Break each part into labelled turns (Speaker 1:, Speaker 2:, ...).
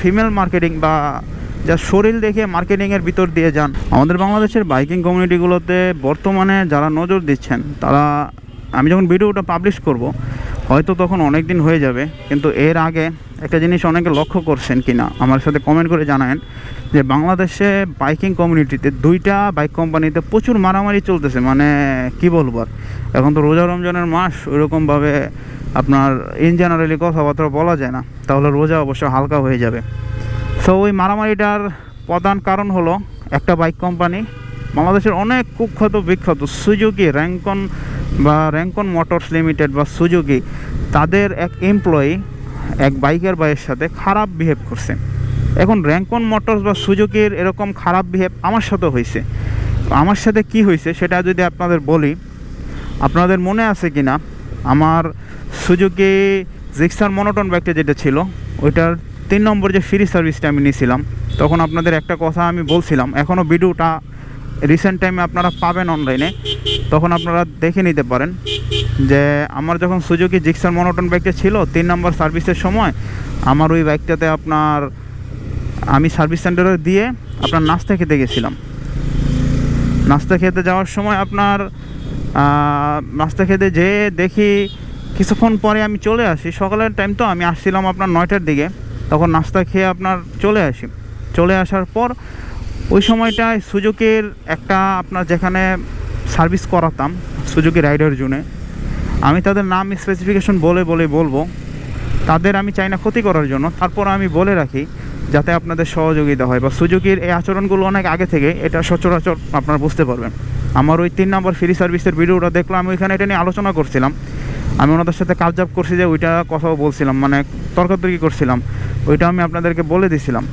Speaker 1: Female marketing বা যা শরীর দেখে মার্কেটিংয়ের ভিতর দিয়ে যান। আমাদের বাংলাদেশের বাইকিং কমিউনিটিগুলোতে বর্তমানে যারা নজর দিচ্ছেন, তারা আমি যখন ভিডিওটা পাবলিশ করব হয়তো তখন অনেক দিন হয়ে যাবে, কিন্তু এর আগে একটা জিনিস অনেকে লক্ষ্য করছেন কি না আমার সাথে কমেন্ট করে জানায়েন যে বাংলাদেশে বাইকিং কমিউনিটিতে দুইটা বাইক কোম্পানিতে প্রচুর মারামারি চলতেছে মানে কি বলব আর। এখন তো রোজা রমজানের মাস, ওইরকমভাবে আপনার ইন জেনারেলি কথাবার্তা বলা যায় না, তাহলে রোজা অবশ্য হালকা হয়ে যাবে। সো ওই মারামারিটার প্রধান কারণ হলো একটা বাইক কোম্পানি বাংলাদেশের অনেক কুখ্যাত বিখ্যাত সুজুকি র্যাঙ্কন বা র্যাঙ্কন মোটরস লিমিটেড বা সুজুকি তাদের এক এমপ্লয়ি এক বাইকের বাইয়ের সাথে খারাপ বিহেভ করছে। এখন র্যাঙ্কন মোটরস বা সুজুকির এরকম খারাপ বিহেভ আমার সাথে হয়েছে। আমার সাথে কি হয়েছে সেটা যদি আপনাদের বলি, আপনাদের মনে আছে কি না আমার সুজুকি জিক্সার মনোটন বাইকটা যেটা ছিল, ওইটার তিন নম্বর যে ফ্রি সার্ভিসটা আমি নিয়েছিলাম, তখন আপনাদের একটা কথা আমি বলছিলাম এখনও ভিডিওটা রিসেন্ট টাইমে আপনারা পাবেন অনলাইনে তখন আপনারা দেখে নিতে পারেন যে আমার যখন সুজুকি জিক্সার মনোটন বাইকটা ছিল, তিন নম্বর সার্ভিসের সময়, আমার ওই বাইকটাতে আপনার, আমি সার্ভিস সেন্টারে দিয়ে আপনার নাস্তা খেতে গেছিলাম। নাস্তা খেতে যাওয়ার সময় আপনার নাস্তা খেতে যেয়ে দেখি কিছুক্ষণ পরে আমি চলে আসি। সকালের টাইম তো আমি আসছিলাম আপনার নয়টার দিকে, তখন নাস্তা খেয়ে আপনার চলে আসি। চলে আসার পর ওই সময়টায় সুজুকির একটা আপনার যেখানে সার্ভিস করাতাম, সুজুকি রাইডার জুনে আমি তাদের নাম স্পেসিফিকেশন বলে বলে বলব। তাদের আমি চাই না ক্ষতি করার জন্য। তারপর আমি বলে রাখি, যাতে আপনাদের সহযোগিতা হয়। বা সুযোগের এই আচরণগুলো অনেক আগে থেকে, এটা সচরাচর আপনারা বুঝতে পারবেন। আমার ওই তিন নম্বর ফ্রি সার্ভিসের ভিডিওটা দেখলাম, আমি ওইখানে এটা নিয়ে আলোচনা করছিলাম। আমি ওনাদের সাথে কাজজাব করছি যে ওইটা কথাও বলছিলাম মানে তর্কাতর্কি করছিলাম। ওইটা আমি আপনাদেরকে বলে দিছিলাম।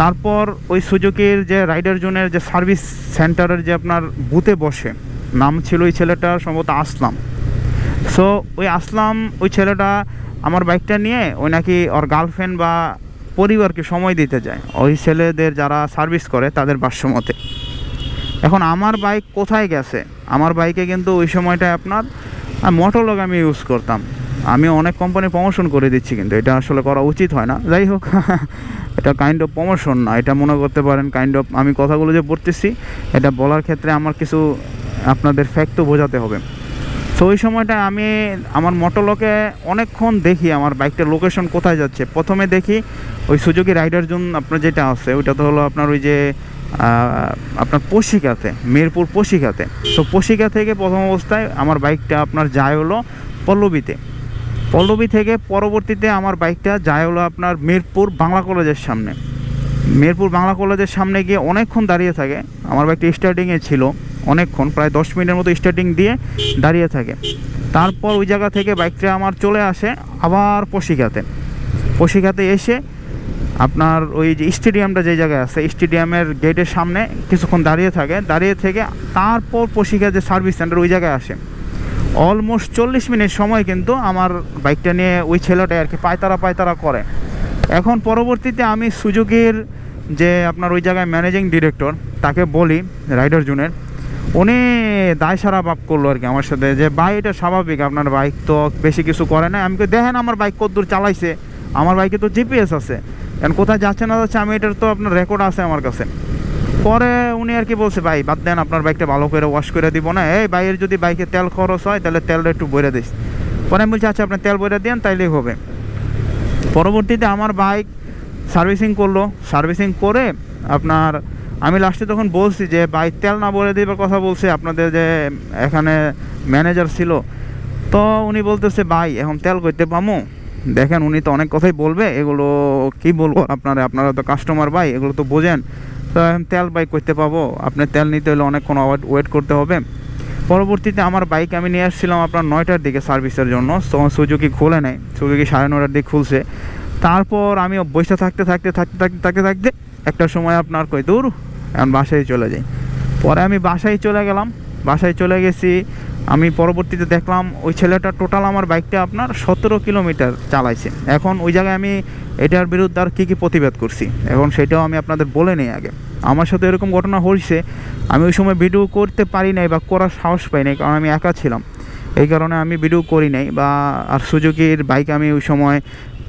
Speaker 1: তারপর ওই সুযোগের যে রাইডার জোনের যে সার্ভিস সেন্টারের যে আপনার বুথে বসে, নাম ছিল ওই ছেলেটার সম্ভবত আসলাম। সো ওই আসলাম, ওই ছেলেটা আমার বাইকটা নিয়ে ওই নাকি ওর গার্লফ্রেন্ড বা পরিবারকে সময় দিতে যায়। ওই ছেলেদের যারা সার্ভিস করে তাদের ভাষ্যমতে এখন আমার বাইক কোথায় গেছে? আমার বাইকে কিন্তু ওই সময়টায় আপনার মোটরলগ আমি ইউজ করতাম। আমি অনেক কোম্পানি প্রমোশন করে দিচ্ছি কিন্তু এটা আসলে করা উচিত হয় না। যাই হোক, এটা কাইন্ড অফ প্রমোশন না, এটা মনে করতে পারেন কাইন্ড অফ আমি কথাগুলো যে পড়তেছি এটা বলার ক্ষেত্রে আমার কিছু আপনাদের ফ্যাক্টও বোঝাতে হবে। তো ওই সময়টা আমি আমার মোটরলকে অনেকক্ষণ দেখি, আমার বাইকটার লোকেশন কোথায় যাচ্ছে। প্রথমে দেখি ওই সুযোগী রাইডার জোন আপনার যেটা আছে, ওইটা তো হলো আপনার ওই যে আপনার পশিকাতে মিরপুর পশিকাতে তো পশিকা থেকে প্রথম অবস্থায় আমার বাইকটা আপনার যায় হলো পল্লবীতে। পল্লবী থেকে পরবর্তীতে আমার বাইকটা যায় হলো আপনার মিরপুর বাংলা কলেজের সামনে। মিরপুর বাংলা কলেজের সামনে গিয়ে অনেকক্ষণ দাঁড়িয়ে থাকে। আমার বাইকটা স্টার্টিংয়ে ছিল অনেকক্ষণ, প্রায় দশ মিনিটের মতো স্টার্টিং দিয়ে দাঁড়িয়ে থাকে। তারপর ওই জায়গা থেকে বাইকটা আমার চলে আসে আবার পশিকাতে পশিকাতে এসে আপনার ওই যে স্টেডিয়ামটা যে জায়গায় আছে, স্টেডিয়ামের গেটের সামনে কিছুক্ষণ দাঁড়িয়ে থাকে। দাঁড়িয়ে থেকে তারপর পশিকা যে সার্ভিস সেন্টার ওই জায়গায় আসে। অলমোস্ট চল্লিশ মিনিট সময় কিন্তু আমার বাইকটা নিয়ে ওই ছেলেটা আর কি পায়তারা পায়তারা করে। এখন পরবর্তীতে আমি সুযোগের যে আপনার ওই জায়গায় ম্যানেজিং ডিরেক্টর তাকে বলি, রাইডার জুনের, উনি দায় সারা বাপ করল আর কি আমার সাথে যে, ভাই, এটা স্বাভাবিক, আপনার বাইক তো বেশি কিছু করে না আমি দেখেন, আমার বাইক কতদূর চালাইছে। আমার বাইকে তো জিপিএস আছে। এখন কোথায় যাচ্ছে না যাচ্ছে, আমি এটার তো আপনার রেকর্ড আছে আমার কাছে। পরে উনি আর কি বলছে, ভাই, বাদ দেন, আপনার বাইকটা ভালো করে ওয়াশ করে দিব না। এই বাইরের যদি বাইকে তেল খরচ হয়, তাহলে তেলটা একটু বইরে দিস। পরে আমি বলছি আচ্ছা আপনি তেল বইরে দেন, তাইলেই হবে। পরবর্তীতে আমার বাইক সার্ভিসিং করল। সার্ভিসিং করে আপনার, আমি লাস্টে তখন বলছি যে বাইক তেল না বলে দেবার কথা বলছে, আপনাদের যে এখানে ম্যানেজার ছিল। তো উনি বলতেছে, ভাই, এখন তেল করতে পামো? দেখেন, উনি তো অনেক কথাই বলবে, এগুলো কি বলব আপনারা? আপনারা তো কাস্টমার ভাই, এগুলো তো বোঝেন। তো এখন তেল বাইক করতে পাবো। আপনার তেল নিতে হলে অনেকক্ষণ ওয়েট করতে হবে। পরবর্তীতে আমার বাইক আমি নিয়ে আসছিলাম আপনার নয়টার দিকে সার্ভিসের জন্য। সুজুকি খুলে নেয় সুজুকি সাড়ে নটার দিকে খুলছে। তারপর আমি বসে থাকতে থাকতে থাকতে থাকতে থাকতে থাকতে একটা সময় আপনার কই দূর? এখন বাসায় চলে যাই। পরে আমি বাসায় চলে গেলাম। বাসায় চলে গেছি। আমি পরবর্তীতে দেখলাম ওই ছেলেটা টোটাল আমার বাইকটা আপনার সতেরো কিলোমিটার চালাইছে। এখন ওই জায়গায় আমি এটার বিরুদ্ধে আর কী কী প্রতিবাদ করছি? এখন সেটাও আমি আপনাদের বলে নিই আগে। আমার সাথে এরকম ঘটনা হয়েছে, আমি ওই সময় ভিডিও করতে পারি নাই বা করার সাহস পাই নাই, কারণ আমি একা ছিলাম। এই কারণে আমি ভিডিও করি নাই বা আর সুজুকির বাইক আমি ওই সময়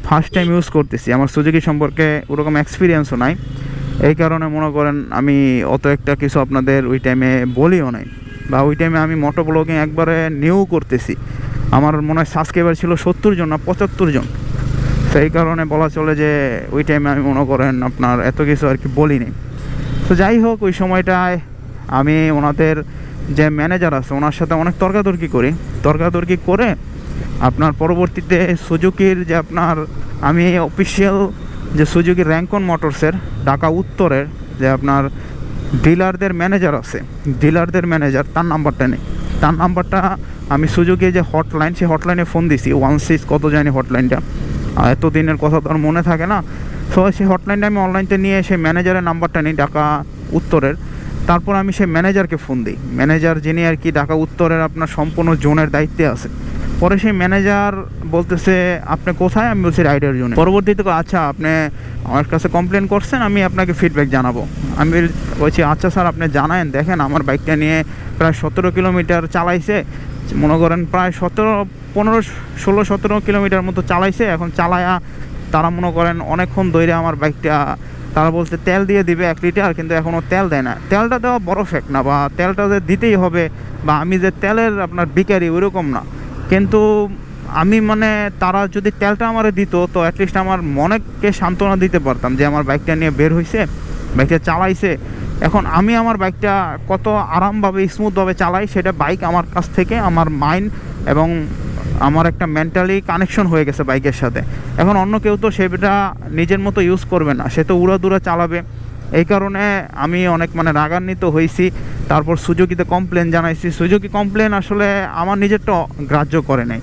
Speaker 1: ফার্স্ট টাইম ইউজ করতেছি। আমার সুজুকি সম্পর্কে ওরকম এক্সপিরিয়েন্সও নাই। এই কারণে মনে করেন আমি অত একটা কিছু আপনাদের ওই টাইমে বলিও নাই। বা ওই টাইমে আমি মোটো ব্লগিং একবারে নিউ করতেছি। আমার মনে হয় সাবস্ক্রাইবার ছিল সত্তর জন না পঁচাত্তর জন। সেই কারণে বলা চলে যে ওই টাইমে আমি মনে করেন আপনার এত কিছু আর কি বলিনি। তো যাই হোক, ওই সময়টায় আমি ওনাদের যে ম্যানেজার আছে, ওনার সাথে অনেক তর্কাতর্কি করি। তর্কাতর্কি করে আপনার পরবর্তীতে সুজুকির যে আপনার, আমি অফিসিয়াল যে সুজুকি র্যাঙ্কন মোটরসের, ঢাকা উত্তরের যে আপনার ডিলারদের ম্যানেজার আছে। ডিলারদের ম্যানেজার, তার নাম্বারটা নেই। তার নাম্বারটা আমি সুজুকি যে হটলাইন, সেই হটলাইনে ফোন দিছি। ওয়ান সিক্স কত জানি হটলাইনটা। এতদিনের কথা তো আর মনে থাকে না। সো সেই হটলাইনটা আমি অনলাইনতে নিয়ে সেই ম্যানেজারের নাম্বারটা নিই, ঢাকা উত্তরের। তারপর আমি সেই ম্যানেজারকে ফোন দিই। ম্যানেজার যিনি আর কি ঢাকা উত্তরের আপনার সম্পূর্ণ জোনের দায়িত্বে আছে। পরে সেই ম্যানেজার বলতেছে, আপনি কোথায়? আমি বলছি রাইডার জোনে পরবর্তীতে আচ্ছা আপনি আমার কাছে কমপ্লেন করছেন, আমি আপনাকে ফিডব্যাক জানাব। আমি বলছি আচ্ছা স্যার আপনি জানায়েন, দেখেন আমার বাইকটা নিয়ে প্রায় সতেরো কিলোমিটার চালাইছে। মনে করেন প্রায় সতেরো, পনেরো, ষোলো, সতেরো কিলোমিটার মতো চালাইছে। এখন চালায়া তারা মনে করেন অনেকক্ষণ ধরে আমার বাইকটা তারা বলছে, তেল দিয়ে দিবে এক লিটার কিন্তু এখনও তেল দেয় না। তেলটা দেওয়া বড় ফ্যাক্ট না বা তেলটা যে দিতেই হবে বা আমি যে তেলের আপনার বিকারি ওইরকম না। কিন্তু আমি মানে তারা যদি তেলটা আমারে দিত, তো অ্যাটলিস্ট আমার মনেকে সান্ত্বনা দিতে পারতাম যে আমার বাইকটা নিয়ে বের হয়েছে বাইকটা চালাইছে। এখন আমি আমার বাইকটা কত আরামভাবে স্মুথভাবে চালাই, সেটা বাইক আমার কাছ থেকে, আমার মাইন্ড এবং আমার একটা মেন্টালি কানেকশন হয়ে গেছে বাইকের সাথে। এখন অন্য কেউ তো সেটা নিজের মতো ইউজ করবে না, সে তো উড়াদুরা চালাবে। এই কারণে আমি অনেক মানে রাগান্বিত হয়েছি তারপর সুযোগিতে কমপ্লেন জানাইছি। সুজুকি কমপ্লেন আসলে আমার নিজেরটা গ্রাহ্য করে নাই।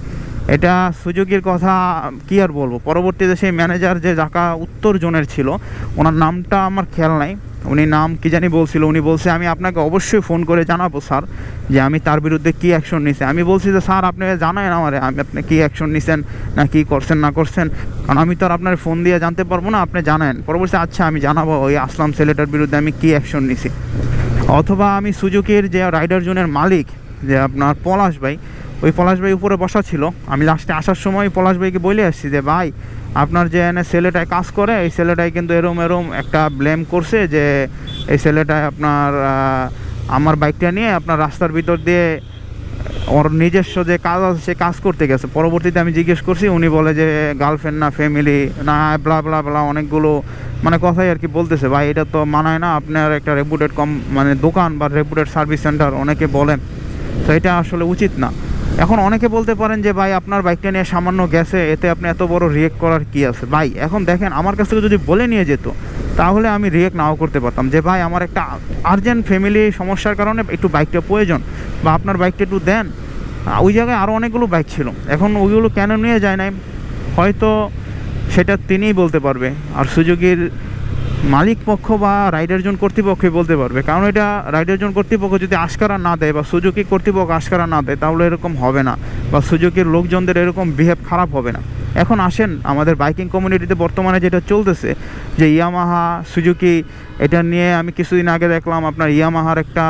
Speaker 1: এটা সুজুকির কথা কি আর বলব? পরবর্তীতে সেই ম্যানেজার যে ঢাকা উত্তর জোনের ছিল, ওনার নামটা আমার খেয়াল নাই। উনি নাম কি জানি বলছিল, উনি বলছে, আমি আপনাকে অবশ্যই ফোন করে জানাব স্যার যে আমি তার বিরুদ্ধে কী অ্যাকশন নিছি আমি বলছি যে স্যার আপনি জানায়েন আমারে, আমি আপনি কী অ্যাকশন নিছেন না কী করছেন, না করছেন? কারণ আমি তো আর আপনার ফোন দিয়ে জানতে পারব না, আপনি জানেন পরবর্তী আচ্ছা আমি জানাব, ওই আসলাম ছেলেটার বিরুদ্ধে, আমি কী অ্যাকশন নিছি? অথবা আমি সুজুকির যে রাইডার জোনের মালিক, যে আপনার পলাশ ভাই ওই পলাশ ভাই উপরে বসা ছিল। আমি লাস্টে আসার সময় পলাশ ভাইকে বলে আসছি যে, ভাই, আপনার যে এনে ছেলেটায় কাজ করে, এই ছেলেটায় কিন্তু এরম এরম একটা ব্লেম করছে যে, এই ছেলেটায় আপনার আমার বাইকটা নিয়ে আপনার রাস্তার ভিতর দিয়ে ওর নিজস্ব যে কাজ আছে, সে কাজ করতে গেছে। পরবর্তীতে আমি জিজ্ঞেস করছি, উনি বলে যে গার্লফ্রেন্ড না ফ্যামিলি না ব্লা ব্লা ব্লা অনেকগুলো মানে কথাই আর কি বলতেছে। ভাই, এটা তো মানায় না, আপনার একটা রেপুটেড কম মানে দোকান বা রেপুটেড সার্ভিস সেন্টার অনেকে বলেন। তো এটা আসলে উচিত না। এখন অনেকে বলতে পারেন যে, ভাই, আপনার বাইকটা নিয়ে সামান্য গেছে, এতে আপনি এত বড় রিয়েক্ট করার কি আছে? ভাই, এখন দেখেন, আমার কাছ থেকে যদি বলে নিয়ে যেত, তাহলে আমি রিয়েক্ট নাও করতে পারতাম যে, ভাই, আমার একটা আর্জেন্ট ফ্যামিলি সমস্যার কারণে একটু বাইকটা প্রয়োজন বা আপনার বাইকটা একটু দেন। ওই জায়গায় আরও অনেকগুলো বাইক ছিল। এখন ওইগুলো কেন নিয়ে যায় নাই? হয়তো সেটা তিনিই বলতে পারবে। আর সুযোগের মালিক পক্ষ বা রাইডার জোন কর্তৃপক্ষই বলতে পারবে। কারণ এটা রাইডার জোন কর্তৃপক্ষ যদি আশকারা না দেয় বা সুজুকি কর্তৃপক্ষ আশকারা না দেয়, তাহলে এরকম হবে না। বা সুজুকির লোকজনদের এরকম বিহেভ খারাপ হবে না। এখন আসেন, আমাদের বাইকিং কমিউনিটিতে বর্তমানে যেটা চলতেছে, যে ইয়ামাহা, সুজুকি, এটা নিয়ে আমি কিছুদিন আগে দেখলাম আপনার ইয়ামাহার একটা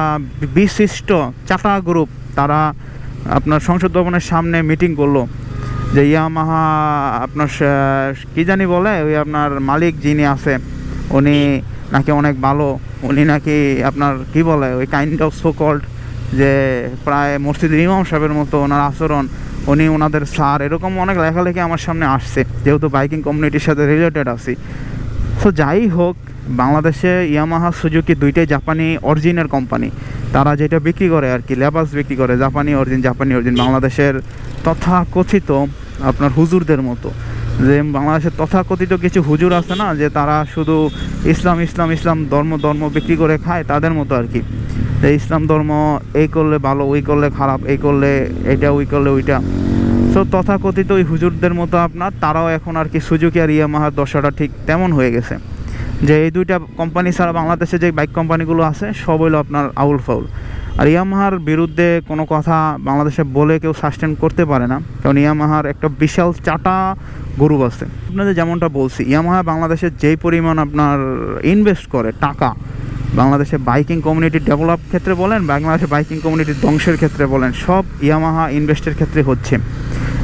Speaker 1: বিশিষ্ট চাটা গ্রুপ তারা আপনার সংসদ ভবনের সামনে মিটিং করল। যে ইয়ামাহা আপনার কি জানি বলে, ওই আপনার মালিক যিনি আছে উনি নাকি অনেক ভালো, উনি নাকি আপনার কি বলে, ওই কাইন্ড অফ সো কল্ড যে প্রায় মসজিদের ইমাম সাহেবের মতো ওনার আচরণ, উনি ওনাদের স্যার, এরকম অনেক লেখালেখি আমার সামনে আসছে, যেহেতু বাইকিং কমিউনিটির সাথে রিলেটেড আছি। সো যাই হোক, বাংলাদেশে ইয়ামাহা, সুজুকি দুইটাই জাপানি অরিজিনের কোম্পানি তারা যেটা বিক্রি করে আর কি, লেবাস বিক্রি করে, জাপানি অরিজিন জাপানি অরিজিন বাংলাদেশের তথাকথিত আপনার হুজুরদের মতো। যে বাংলাদেশের তথাকথিত কিছু হুজুর আছে না, যে তারা শুধু ইসলাম ইসলাম ইসলাম, ধর্ম ধর্ম বিক্রি করে খায় তাদের মতো আর কি। যে ইসলাম ধর্ম এই করলে ভালো, ওই করলে খারাপ, এই করলে এটা, ওই করলে ওইটা। সো তথাকথিত ওই হুজুরদের মতো আপনার, তারাও এখন আর কি সুজুকি আর ইয়ামাহার দশাটা ঠিক তেমন হয়ে গেছে। যে এই দুইটা কোম্পানি ছাড়া বাংলাদেশে যে বাইক কোম্পানিগুলো আছে, সব হইল আপনার আউল ফাউল। আর ইয়ামাহার বিরুদ্ধে কোনো কথা বাংলাদেশে বলে কেউ সাস্টেন করতে পারে না। কারণ ইয়ামাহার একটা বিশাল চাটা গরু আছে। আপনাদের যেমনটা বলছি, ইয়ামাহা বাংলাদেশে যেই পরিমাণ আপনার ইনভেস্ট করে টাকা, বাংলাদেশে বাইকিং কমিউনিটি ডেভেলপ ক্ষেত্রে বলেন, বাংলাদেশে বাইকিং কমিউনিটির ধ্বংসের ক্ষেত্রে বলেন, সব ইয়ামাহা ইনভেস্টের ক্ষেত্রে হচ্ছে।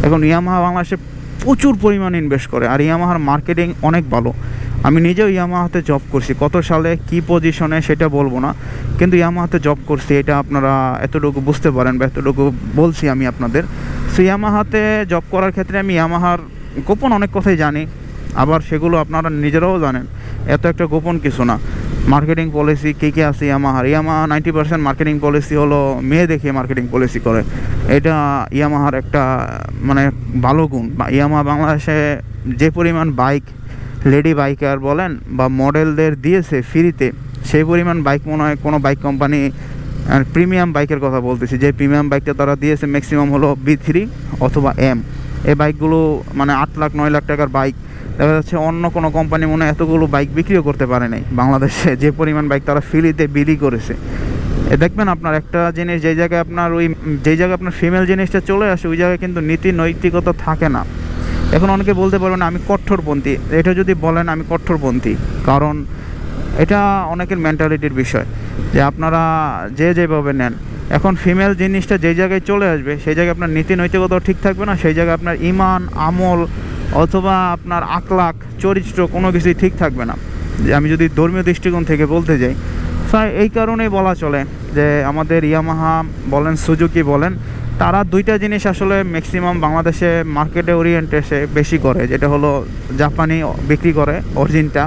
Speaker 1: এখন ইয়ামাহা বাংলাদেশে প্রচুর পরিমাণ ইনভেস্ট করে, আর ইয়ামাহার মার্কেটিং অনেক ভালো। আমি নিজেও ইয়ামাহাতে জব করছি। কত সালে কি পজিশনে সেটা বলব না। কিন্তু ইয়ামাহাতে জব করছি, এটা আপনারা এতটুকু বুঝতে পারেন বা এতটুকু বলছি আমি আপনাদের। সো ইয়ামাহাতে জব করার ক্ষেত্রে আমি ইয়ামাহার গোপন অনেক কথাই জানি। আবার সেগুলো আপনারা নিজেরাও জানেন। এত একটা গোপন কিছু না। মার্কেটিং পলিসি কী কী আছে ইয়ামাহার Yamaha ninety percent marketing policy হলো মেয়ে দেখে মার্কেটিং পলিসি করে। এটা ইয়ামাহার একটা মানে ভালো গুণ। ইয়ামাহা বাংলাদেশে যে পরিমাণ বাইক লেডি বাইকার বলেন বা মডেলদের দিয়েছে ফ্রিতে, সেই পরিমাণ বাইক মনে হয় কোনো বাইক কোম্পানি প্রিমিয়াম বাইকের কথা বলতেছি। যে প্রিমিয়াম বাইকটা তারা দিয়েছে ম্যাক্সিমাম হলো বি থ্রি অথবা এম। এই বাইকগুলো মানে আট লাখ, নয় লাখ টাকার বাইক। দেখা যাচ্ছে অন্য কোনো কোম্পানি মনে হয় এতগুলো বাইক বিক্রিও করতে পারে নাই। বাংলাদেশে যে পরিমাণ বাইক তারা ফ্রিতে বিলি করেছে। এ দেখবেন আপনার একটা জিনিস যেই জায়গায় আপনার ওই যেই জায়গায় আপনার ফিমেল জিনিসটা চলে আসে, ওই জায়গায় কিন্তু নীতি নৈতিকতা থাকে না। এখন অনেকে বলতে পারবেন আমি কঠোরপন্থী। এটা যদি বলেন, আমি কঠোরপন্থী। কারণ এটা অনেকের মেন্টালিটির বিষয়। যে আপনারা যে যেভাবে নেন, এখন ফিমেল জিনিসটা যেই জায়গায় চলে আসবে, সেই জায়গায় আপনার নীতি নৈতিকতাও ঠিক থাকবে না, সেই জায়গায় আপনার ইমান, আমল অথবা আপনার আকলাক চরিত্র কোনো কিছুই ঠিক থাকবে না। যে আমি যদি ধর্মীয় দৃষ্টিকোণ থেকে বলতে যাই এই কারণেই বলা চলে যে আমাদের ইয়ামাহা বলেন, সুজুকি বলেন তারা দুইটা জিনিস আসলে ম্যাক্সিমাম বাংলাদেশে মার্কেটে ওরিয়েন্টেসে বেশি করে, যেটা হলো জাপানি বিক্রি করে, অরিজিনটা,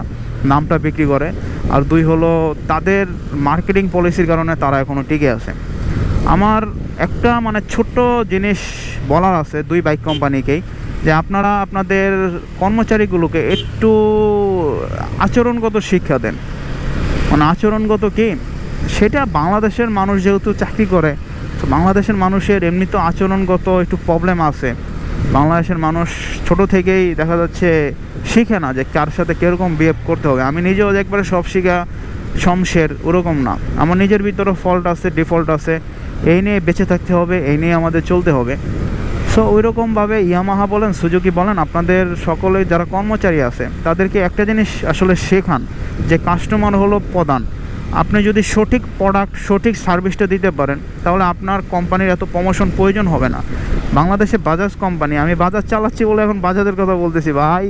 Speaker 1: নামটা বিক্রি করে, আর দুই হলো তাদের মার্কেটিং পলিসির কারণে তারা এখনও টিকে আছে। আমার একটা মানে ছোট্ট জিনিস বলার আছে দুই বাইক কোম্পানিকেই যে আপনারা আপনাদের কর্মচারীগুলোকে একটু আচরণগত শিক্ষা দেন। মানে আচরণগত কি? সেটা বাংলাদেশের মানুষ যেহেতু চাকরি করে তো বাংলাদেশের মানুষের এমনি তো আচরণগত একটু প্রবলেম আছে। বাংলাদেশের মানুষ ছোট থেকেই দেখা যাচ্ছে শিখে না যে কার সাথে কীরকম বিহেভ করতে হবে। আমি নিজেও একবারে সব শিখা, শমশের ওরকম না। আমার নিজের ভিতরে ফল্ট আছে ডিফল্ট আছে। এই নিয়ে বেঁচে থাকতে হবে, এই নিয়ে আমাদের চলতে হবে। সো ওই রকমভাবে ইয়ামাহা বলেন, সুজুকি বলেন, আপনাদের সকলে যারা কর্মচারী আছে, তাদেরকে একটা জিনিস আসলে শেখান যে কাস্টমার হলো প্রধান। আপনি যদি সঠিক প্রোডাক্ট সঠিক সার্ভিসটা দিতে পারেন, তাহলে আপনার কোম্পানির এত প্রমোশন প্রয়োজন হবে না। বাংলাদেশে বাজাজ কোম্পানি আমি বাজাজ চালাচ্ছি বলে এখন বাজাজের কথা বলতেছি। ভাই,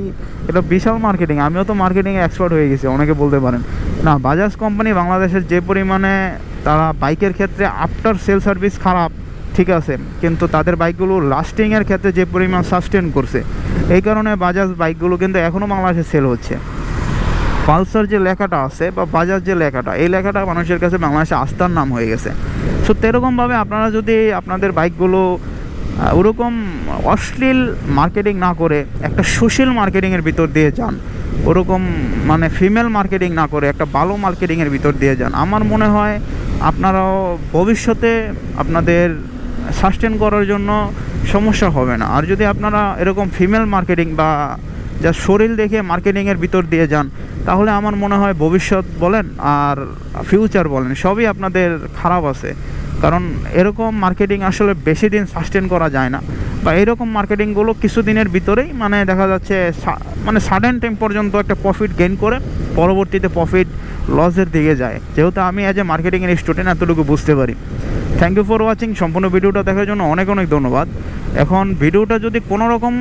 Speaker 1: এটা বিশাল মার্কেটিং আমিও তো মার্কেটিংয়ে এক্সপার্ট হয়ে গেছি, অনেকে বলতে পারেন। না বাজাজ কোম্পানি বাংলাদেশের যে পরিমাণে তারা বাইকের ক্ষেত্রে আফটার সেল সার্ভিস খারাপ, ঠিক আছে, কিন্তু তাদের বাইকগুলো লাস্টিংয়ের ক্ষেত্রে যে পরিমাণ সাস্টেন করছে, এই কারণে বাজাজ বাইকগুলো কিন্তু এখনও বাংলাদেশে সেল হচ্ছে। পালসার যে লেখাটা আছে বা বাজার যে লেখাটা, এই লেখাটা মানুষের কাছে বাংলাদেশে আস্থার নাম হয়ে গেছে। সো এরকমভাবে আপনারা যদি আপনাদের বাইকগুলো ওরকম অশ্লীল মার্কেটিং না করে, একটা সুশীল মার্কেটিংয়ের ভিতর দিয়ে যান, ওরকম মানে ফিমেল মার্কেটিং না করে, একটা ভালো মার্কেটিংয়ের ভিতর দিয়ে যান, আমার মনে হয় আপনারাও ভবিষ্যতে আপনাদের সাস্টেন করার জন্য সমস্যা হবে না। আর যদি আপনারা এরকম ফিমেল মার্কেটিং বা যা শরীর দেখে মার্কেটিংয়ের ভিতর দিয়ে যান, তাহলে আমার মনে হয় ভবিষ্যৎ বলেন আর ফিউচার বলেন, সবই আপনাদের খারাপ আছে। কারণ এরকম মার্কেটিং আসলে বেশি দিন সাস্টেন করা যায় না। বা এরকম মার্কেটিংগুলো কিছু দিনের ভিতরেই মানে দেখা যাচ্ছে মানে সাডেন টাইম পর্যন্ত একটা প্রফিট গেইন করে পরবর্তীতে প্রফিট লসের দিকে যায়। যেহেতু আমি অ্যাজ এ মার্কেটিংয়ের স্টুডেন্ট এতটুকু বুঝতে পারি। থ্যাংক ইউ ফর ওয়াচিং সম্পূর্ণ ভিডিওটা দেখার জন্য অনেক অনেক ধন্যবাদ। এখন ভিডিওটা যদি কোনো রকম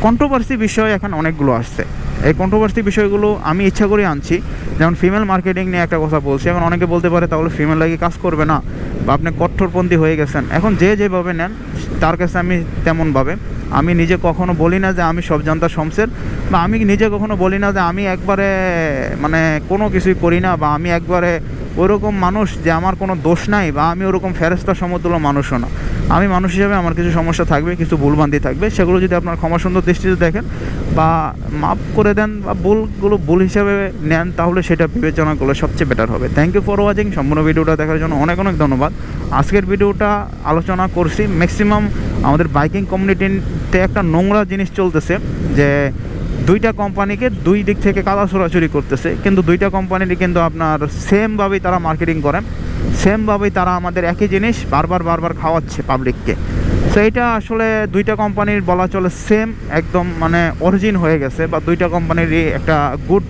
Speaker 1: কন্ট্রোভার্সি বিষয় এখন অনেকগুলো আসছে। এই কন্ট্রোভার্সি বিষয়গুলো আমি ইচ্ছা করে আনছি। যেমন ফিমেল মার্কেটিং নিয়ে একটা কথা বলছি। এখন অনেকে বলতে পারে, তাহলে ফিমেল লাগে কাজ করবে না? বা, আপনি কঠোরপন্থী হয়ে গেছেন। এখন যে যেভাবে নেন, তার কাছে আমি তেমনভাবে। আমি নিজে কখনো বলি না যে আমি সব জানতা শমসের বা, আমি নিজে কখনো বলি না যে আমি একবারে মানে কোনো কিছুই করি না। বা, আমি একবারে ওরকম মানুষ যে আমার কোনো দোষ নাই। বা, আমি ওরকম ফেরস্তা সমতুল্য মানুষও না। আমি মানুষ হিসাবে আমার কিছু সমস্যা থাকবে, কিছু ভুলভ্রান্তি থাকবে, সেগুলো যদি আপনার ক্ষমা সুন্দর দৃষ্টিতে দেখেন বা মাফ করে দেন বা ভুলগুলো ভুল হিসাবে নেন, তাহলে সেটা বিবেচনা করলে সবচেয়ে বেটার হবে। থ্যাংক ইউ ফর ওয়াচিং সম্পূর্ণ ভিডিওটা দেখার জন্য অনেক অনেক ধন্যবাদ। আজকের ভিডিওটা আলোচনা করছি ম্যাক্সিমাম আমাদের বাইকিং কমিউনিটিতে একটা নোংরা জিনিস চলতেছে যে দুইটা কোম্পানিকে দুই দিক থেকে কাদা ছোড়াছড়ি করতেছে, কিন্তু দুইটা কোম্পানিরই কিন্তু আপনার সেমভাবেই তারা মার্কেটিং করে। সেমভাবেই তারা আমাদের একই জিনিস বারবার বারবার খাওয়াচ্ছে পাবলিককে তো এটা আসলে দুইটা কোম্পানির বলা চলে সেম একদম মানে অরিজিন হয়ে গেছে বা দুইটা কোম্পানিরই একটা গুড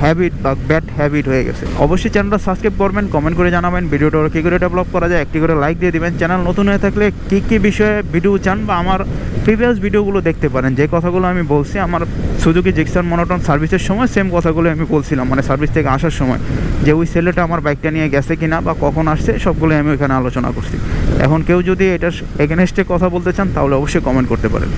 Speaker 1: হ্যাবিট বা ব্যাড হ্যাবিট হয়ে গেছে। অবশ্যই চ্যানেলটা সাবস্ক্রাইব করবেন কমেন্ট করে জানাবেন ভিডিওটা কী করে ডেভেলপ করা যায়, একটি করে লাইক দিয়ে দিবেন। চ্যানেল নতুন হয়ে থাকলে কী কী বিষয়ে ভিডিও চান বা আমার প্রিভিয়াস ভিডিওগুলো দেখতে পারেন, যে কথাগুলো আমি বলছি, আমার সুজুকি জিক্সার মনোটন সার্ভিসের সময় সেম কথাগুলো আমি বলছিলাম মানে সার্ভিস থেকে আসার সময়, যে ওই ছেলেটা আমার বাইকটা নিয়ে গেছে কিনা বা কখন আসছে সবগুলো আমি ওইখানে আলোচনা করছি। এখন কেউ যদি এটার এগেনস্টে কথা বলতে চান, তাহলে অবশ্যই কমেন্ট করতে পারেন।